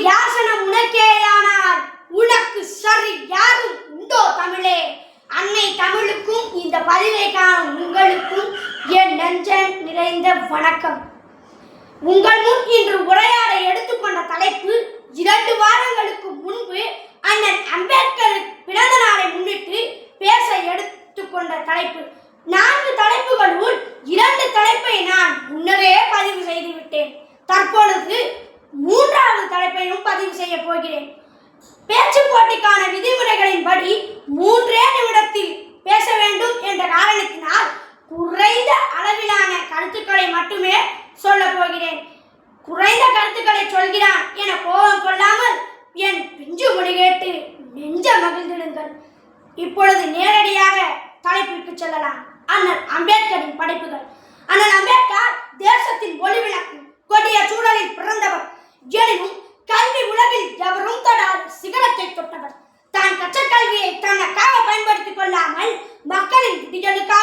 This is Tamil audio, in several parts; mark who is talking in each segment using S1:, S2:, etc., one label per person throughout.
S1: யாசனம் உனக்கேயானால் உனக்கு சரி யாரும் உண்டோ தமிழே? அன்னை தமிழுக்கும் இந்த பதிவை காணும் உங்களுக்கும் என் நெஞ்சன் நிறைந்த வணக்கம். உங்கள் முன் இன்று உரையாட எடுத்துக்கொண்ட தலைப்பு இரண்டு வாரங்களுக்கு முன்பு அண்ணன் அம்பேத்கர் பிறந்த நாளை முன்னிட்டு பேச எடுத்துக்கொண்ட தலைப்பு. நான்கு தலைப்புகளுள் இரண்டு தலைப்பை நான் முன்னரே பதிவு செய்துவிட்டேன். தற்பொழுது மூன்றாவது தலைப்பையும் பதிவு செய்ய போகிறேன். பேச்சு போட்டிக்கான விதிமுறைகளின் படி மூன்றே நிமிடத்தில் பேச வேண்டும் என்ற காரணத்தினால் குறைந்த அளவிலான கருத்துக்களை மட்டுமே சொல்ல போகிறேன். குறைந்த கருத்துக்களை சொல்கிறான் என கோபம் கொள்ளாமல் என் பிஞ்சு மொழி கேட்டு நெஞ்ச மகிழ்ந்திடுங்கள். இப்பொழுது நேரடியாக தலைப்பிற்கு செல்லலாம். அண்ணல் அம்பேத்கரின் படைப்புகள். அண்ணல் அம்பேத்கர் தேசத்தின் ஒளிவிளக்கு கொடிய சூழலில் বিজনে কা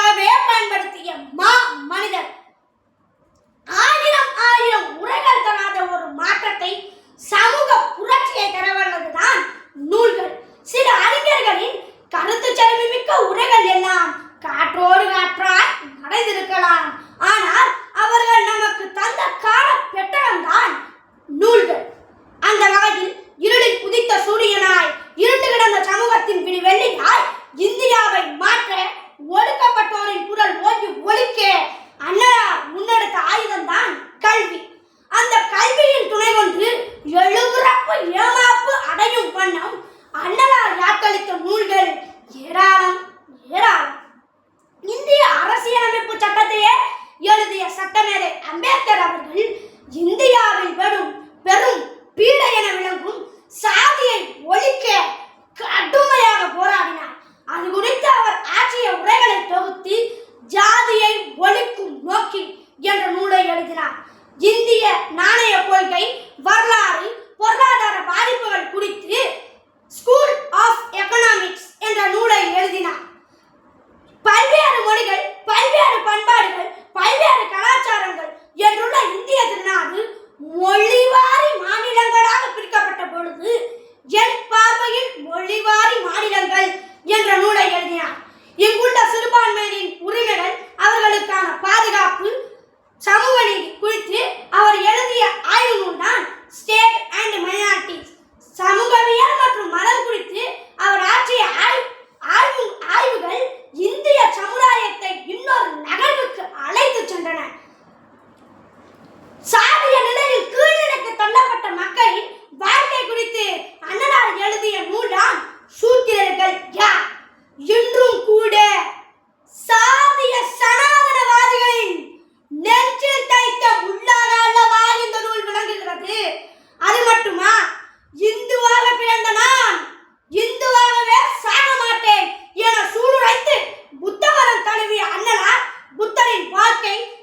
S1: Okay.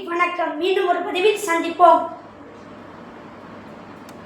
S1: வணக்கம். மீண்டும் ஒரு பதிவில் சந்திப்போம்.